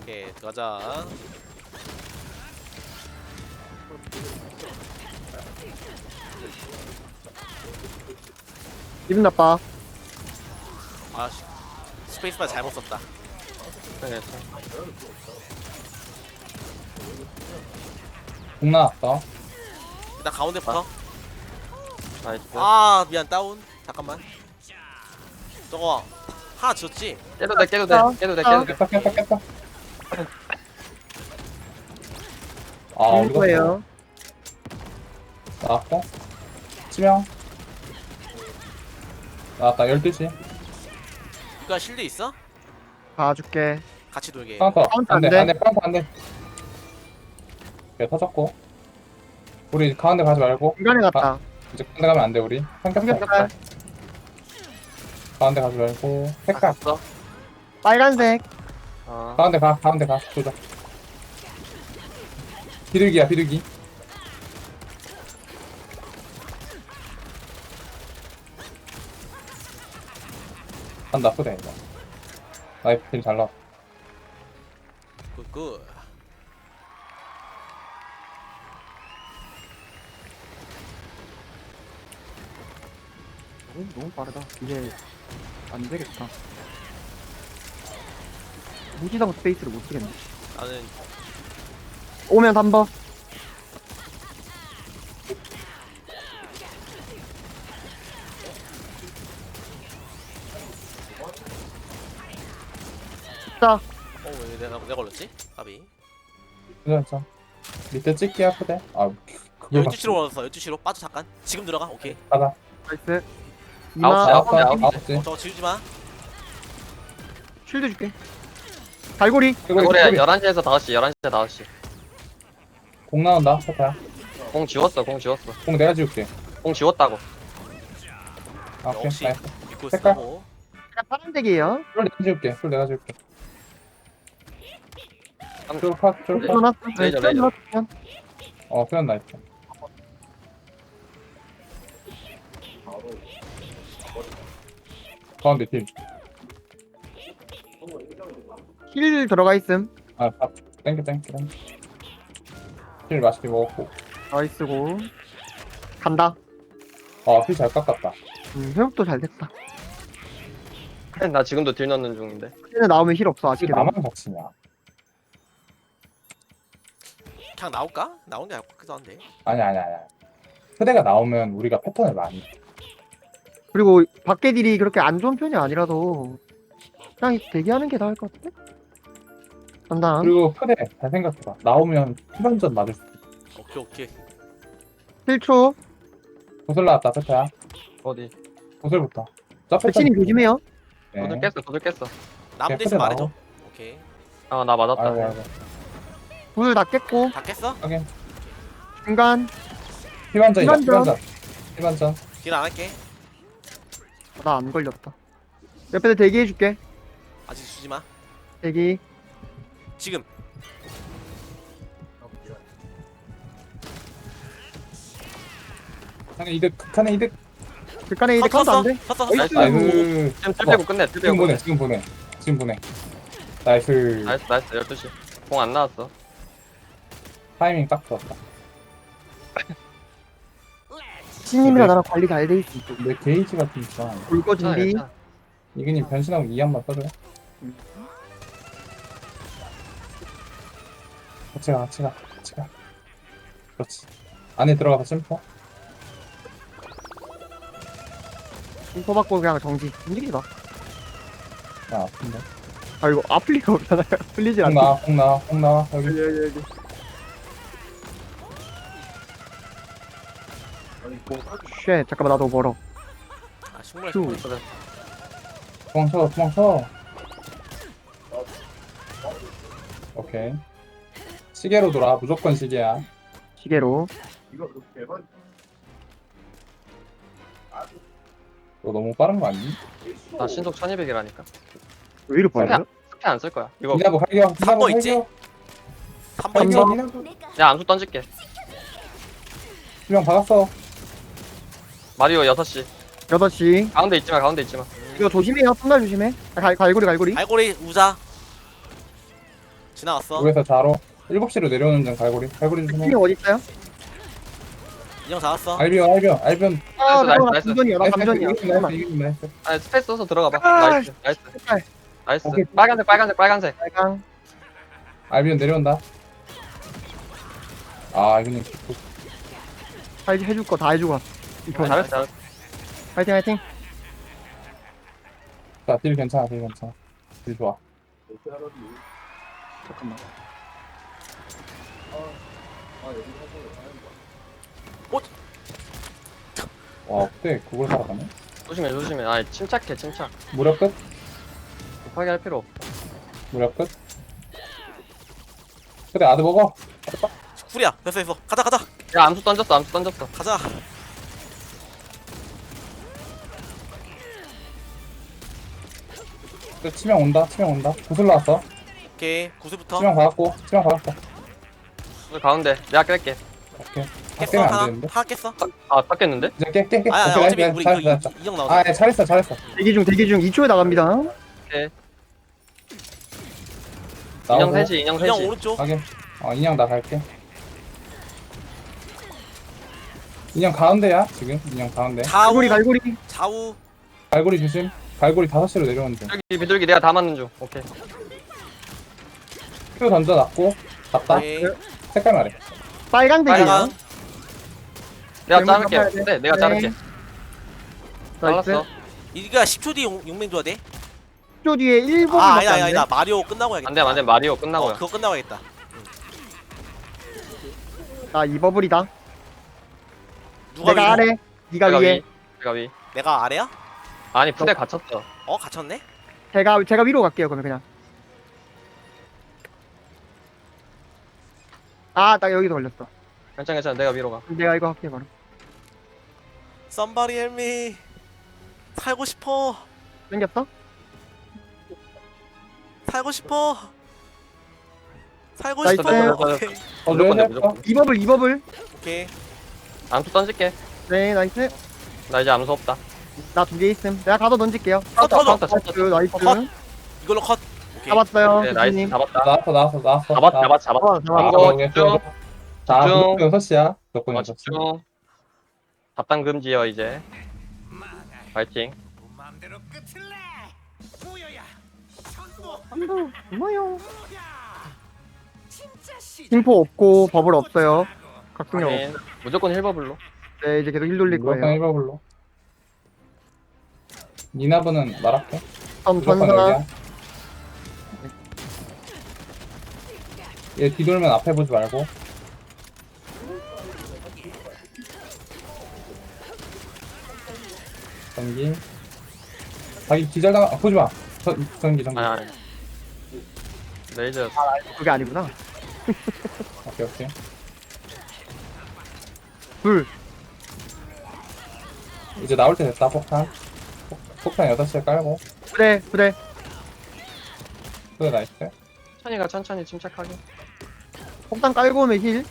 오케이 들어가자 기분 나빠. 아 씨 스페이스바 잘못 썼다 네, 공 나왔어. 일단 가운데부터 나이스. 아 미안 다운 잠깐만 저거 하나 지었지? 깨도 돼, 깨도 돼, 어, 깨도 돼, 어. 깨도 돼. 깼다 깼다 깼다. 아 거예요. 나왔고. 치명. 나왔다 12시. 그니까 실드 있어? 봐줄게. 같이 돌게 카운터 카운터 안 안 돼 돼. 안 돼 카운터 안돼. 네 터졌고. 우리 가운데 가지 말고 중간에 갔다. 이제 가운데 가면 안 돼 우리. 삼겹살. 삼겹살. 가운데 가지 말고 색깔. 갔어. 빨간색. 아, 가운데 가 가운데 가 조져. 비둘기야 비둘기. 안 나쁘다 이거. 나이프 딜잘 나왔. 굿굿 오, 너무 빠르다. 이제 안 되겠다. 무지성 스페이스를 못 쓰겠네. 나는 오면 3번. 자, 어왜 내가 내가 걸렸지? 까비 그래서 밑에 찍기 아프대. 아 그걸 12시로 걸었어 12시로 빠져 잠깐 지금 들어가 오케이 받아. 나이스. 아웃, 이마, 아웃, 나왔다 아웃. 나왔지. 어 저거 지우지 마 쉴드 줄게. 갈고리. 우리 11시에서 5시, 11시에 5시. 공 나온다. 세타야. 공 지웠어, 공 지웠어. 공 내가 지울게. 공 지웠다고. 아, 오케이. 역시. 나이스. 믿고 색깔? 쓰고 파란색이에요. 풀 내가 지울게. 풀 내가 지울게. 한- 쫄파 쫄파. 끊어놨어. 레이저, 레이저. 끊어놨으면. 어 표현 나이스. 가운데 딜. 힐 들어가 있음. 아, 밥 땡겨 땡겨 땡겨. 힐 맛있게 먹었고. 나이스고. 간다. 아, 힐잘 깎았다. 음, 회복도 잘 됐다. 나 지금도 딜 넣는 중인데. 힐에 나오면 힐 없어, 아직. 힐 나만 같이냐? 그냥 나올까? 나오는 게 같기도 한데 아니 아니 아니. 크대가 나오면 우리가 패턴을 많이. 그리고 밖에 딜이 그렇게 안 좋은 편이 아니라서 그냥 대기하는 게 나을 것 같아. 간다. 그리고 크대 잘 생각해봐. 나오면 후반전 맞을 수. 있어. 오케이 오케이 1초. 구슬 나왔다 세타야. 어디? 구슬부터. 백신이 조심해요. 네. 도들 깼어, 도들 깼어. 데 크대 있으면 말해줘. 오케이 아, 나 맞았다. 아이고 아이고. 불 깼고 다 깼어? 확인. 중간 희반전이다. 희반전. 희반전. 희반전. 딜 안 할게 나 안 걸렸다. 옆에서 대기해줄게. 아직 주지마 대기. 지금 극한의 이득. 극한의 이득. 극간에 이제 카운트 안 돼. 컸어 나이스. 컸어 나이스. 지금 딜 빼고 끝내, 딜 지금 빼고 보내. 끝내. 지금 보내. 지금 보내. 나이스. 나이스, 나이스, 12시. 공 안 나왔어. 타이밍 딱 좋았다. 신님이랑 네. 나랑 관리 잘 돼 있어. 내 게이지가 좀 있어. 불거 괜찮아, 준비. 괜찮아. 이근이 변신하고 이 한번 써줘요. 음. 같이 가, 같이 가, 같이 가. 그렇지. 안에 들어가서 심포. 인포 받고 그냥 정지. 움직이지 마. 아, 아픈데. 아 이거 아플 리가 없잖아요. 풀리지 콩 않게. 나와, 콩 나와, 콩 나와. 여기. 여기 여기 여기. 쉣 잠깐만 나도 멀어. 아 식물에 두. 식물에 도망쳐, 도망쳐. 오케이. 시계로 돌아. 무조건 시계야. 시계로. 너 너무 빠른 거 아니니? 나 신속 1200이라니까. 왜 이리 빨라? 스페 안쓸 거야. 이거, 할겨. 이나보 한번 있지? 할겨. 3번 있지? 야, 암수 던질게. 수명 받았어. 마리오 6시. 8시. 가운데 있지 마, 가운데 있지 마. 이거 조심해요. 순간 조심해. 아, 갈, 갈고리 갈고리. 갈고리 우자 지나갔어. 위에서 자로 7시로 내려오는 중 갈고리 갈고리 조심해 팀이 어디 있어요? 인형 잡았어. 알비온 알비온 알비온 아, 나이스, 나 나이스. 감전이야. 나 감전이야. 나이스, 잠깐만. 나이스, 이기면 나이스 아 스페이스 써서 들어가 봐 아, 나이스 나이스. 나이스 오케이. 빨간색 빨간색 빨간색 빨강. 알비온 내려온다 아 이거는 다 이제 해줄 거 다 해주고. 가. 이거. 잘했어 잘했어 파이팅 파이팅. 자딜 괜찮아 딜 괜찮아 딜 좋아 잠깐만. 와 그때 그걸 살아가네? 조심해 조심해. 아 침착해 침착. 무력 끝? 급하게 할 필요 없어 무력 끝? 그래 아드 먹어. 쿨이야. 됐어 됐어. 가자 가자. 야 암수 던졌어 암수 던졌어. 가자. 또 치명 온다 치명 온다. 구슬 나왔어. 오케이 구슬부터. 치명 받았고 치명 받았어 저 가운데 내가 깰게 오케이 다 깼어 깨면 안 하나. 되는데 하나 깼어. 아? 이제 깨 깨 깨 아야 오케이, 어차피 우리 잘했어, 이거 잘했어. 이- 인형 나오자. 아 예, 잘했어 잘했어 대기 중 대기 중 2초에 나갑니다. 인형 나오고 셋이 인형 인형 셋이 오른쪽. 확인 어 인형 나 갈게 인형 가운데야 지금 인형 가운데 좌우 갈고리 갈고리. 좌우. 갈고리 조심 갈고리 5시로 내려오는 중 비둘기 비둘기 내가 다 맞는 중 오케이 큐 던져놨고 갔다 오케이. 색깔 말해 빨강 대기야. 빨강. 내가 잘못 자를게 잡아야 돼. 네 내가 네. 자를게. 잘랐어 이가 10초 뒤에 용- 용맹 줘야 돼. 10초 뒤에 1분. 아 아니다 아니다 아니다. 마리오 끝나고 해야겠다. 안돼 안돼 마리오 어 끝나고야 그거 끝나고 해야겠다. 나 이버블이다. 누가 내가 위로? 아래. 네가 위에. 위 내가 위 내가 아래야? 아니 부대 갇혔어 어 갇혔네. 제가 제가 위로 갈게요. 그러면 그냥. 아, 나 여기도 걸렸어. 괜찮아 괜찮아 내가 위로 가 내가 이거 할게 바로. Somebody help me. 살고 싶어. 생겼어? 살고 싶어. 살고 나이스. 싶어. 오케이. 어 무조건 돼, 내려 무조건. 이 버블 이 버블. 오케이. 암수 던질게 네, 나이스. 나 이제 암수 없다 나 두 개 있음. 내가 가서 던질게요. 컷, 컷, 쳤다 나이스, 쳤다 나이스. 어, 컷. 이걸로 컷. 오케이. 잡았어요. 네 나이스 교수님. 잡았다 나왔어 나왔어 나왔어 잡았 잡았 잡았 어, 잡았어. 이거 아, 집중. 자 집중. 무조건 6시야 무조건 어 6시 집중 답당 금지요 이제 파이팅 뭐요? 심포 없고 버블 없어요. 각성력 없. 확인 무조건 힐버블로 네, 이제 계속 힐 돌릴 무조건 거예요. 1버블로 니나브는 말할게 전 무조건 전사. 여기야 얘 뒤돌면 앞에 보지 말고. 전기. 자기 기절당 아, 보지마. 전기 전기. 아니 아니 레이저 그게 아니구나. 오케이 오케이. 둘. 이제 나올 때 됐다 폭탄. 폭- 폭탄 6시에 깔고. 부대, 부대. 그래 나이스. 천천히 가 천천히 침착하게 폭탄 깔고 오면 힐.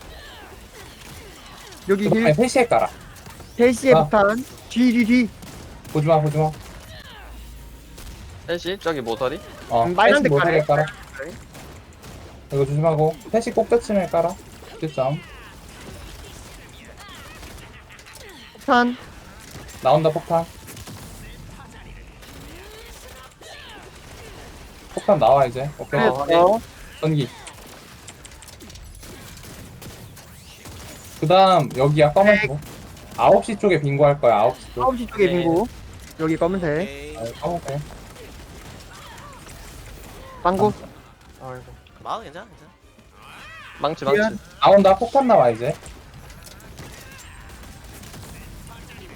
여기 힐. 3시에 깔아 3시에 아. 폭탄. 뒤, 뒤, 뒤. 보지마 보지마 셋이 저기 모서리 어 음, 빨간 3시 모델에 색깔에. 깔아 이거 조심하고 3시 꼭대침에 깔아 1점 폭탄. 나온다 폭탄 폭탄 나와 이제 오케이 어, 확인. 어, 전기 그 다음 여기야 검은색 9시 쪽에 빙고 할 거야 9시 쪽 9시 쪽에 네. 빙고. 여기 검은색. 오케이. 아, 검은색 방구. 아이고 마음 괜찮아 괜찮아. 망치. 망치 나온다 폭탄 나와 이제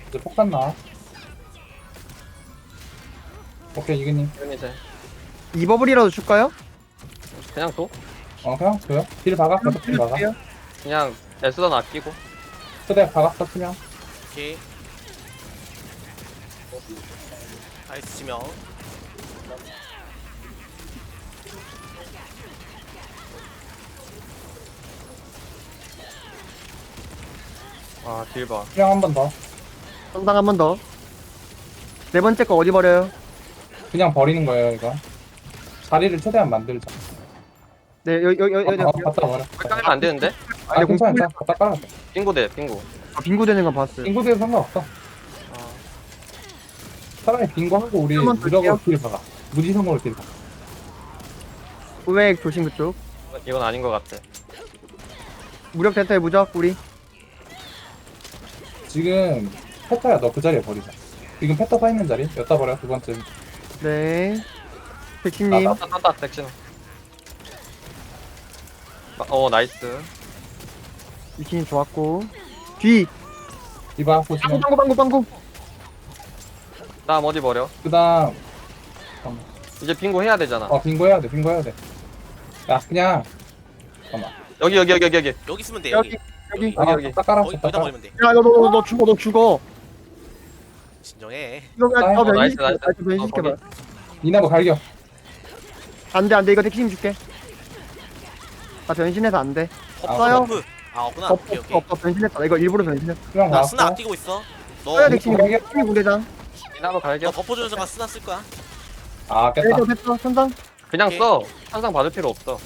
이제 폭탄 나와 오케이 이근님 이제 이버블이라도 줄까요? 그냥 둬 어 그냥 줘요 딜 박아 계속 딜 박아. 그냥 에스던 아끼고 그대 박았어 그냥 오케이. 나이스 지명. 아 딜봐 그냥 한번더 전당 한 번 더. 네 번째 거 어디 버려요? 그냥 버리는 거예요 이거 자리를 최대한 만들자 네 여기 여기 여기 아, 여기 갖다 버려. 깔면 안 되는데? 아, 아니, 괜찮아. 괜찮아. 갖다 깔아. 빙고 돼 빙고 아, 빙고 되는 건 봤어요 빙고대도 상관없어. 차라리 빙고 하고 우리 한번 무적으로 길 박아. 무지성으로 길 박아. 우액 조심 그쪽 이건 아닌 것 같아 무력 대타의 무적 우리 지금 페타야 너 그 자리에 버리자. 지금 페타 서 있는 자리 여기다 버려 두 번째. 네 백신님 땄다 땄다 백신 어 나이스 백신님 좋았고. 뒤 이봐 방구 보시면. 방구 방구 방구 다음 어디 버려? 그다음. 이제 빙고 해야 되잖아. 어 빙고 해야 돼 빙고 해야 돼. 야 그냥. 잠깐만. 여기 여기 여기 여기 여기. 여기 있으면 돼 여기 여기. 여기. 아, 여기. 갖다 깔아. 어, 갖다 여기다 깔아. 버리면 돼. 야너 너너 죽어 너 죽어. 진정해. 이거 그냥 어, 어, 나이스, 변신 나이스. 변신시켜봐 어, 이나무 갈겨. 안돼 안돼. 이거 택시님 줄게. 나 변신해서 안돼. 없어요? 버프 아 없구나. 없어 오케이 없어 오케이. 없어 변신했다. 나 이거 일부러 변신했어. 그냥 나 스나 나왔어. 아끼고 있어. 너 써야 너 택시님 갈겨? 택시님 군대장. 이나무 갈겨 버프 주는 순간 스나 쓸 거야. 아 깼다. 됐어 됐어? 천장? 그냥 오케이. 써. 항상 받을 필요 없어.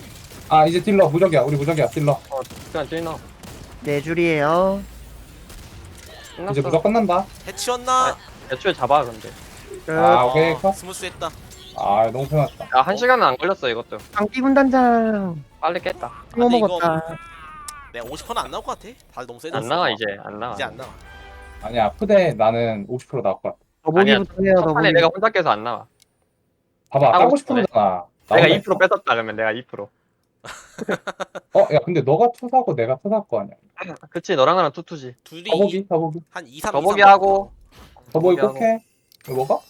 아 이제 딜러. 무적이야. 우리 무적이야. 딜러. 어 그냥 찔러. 네 줄이에요. 끝났어. 이제 무적 끝난다. 해치웠나? 애초에 잡아 근데. 끝. 아 오케이. 어, 컷. 스무스했다. 아 너무 편했다. 야한 시간은 안 걸렸어 이것도. 장기 군단장. 빨리 깼다. 씹어 근데 이거 먹었다 내가 50%는 안 나올 것 같아 다들 너무 세졌어 안 나와 이제 안 나와 이제 안 나와 아니야 푸대 나는 50% 나올 거야. 더보기부터 해요 첫판에 더보기 내가 혼자 깨서 안 나와 봐봐 하고 싶네. 싶으잖아. 내가 나오네. 2% 뺏었다 그러면 내가 2% 어, 야, 근데 너가 투사고 내가 투사할 거 아니야. 그치 너랑 나랑 투투지 둘이 더보기, 더보기. 한 2, 3, 더보기 하고 더보기 하고. 꼭 해. 이거 먹어?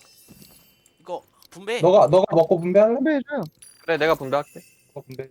이거 분배 너가, 너가 먹고 분배할래? 선배해줘요 그래 내가 분배할게 너 분배.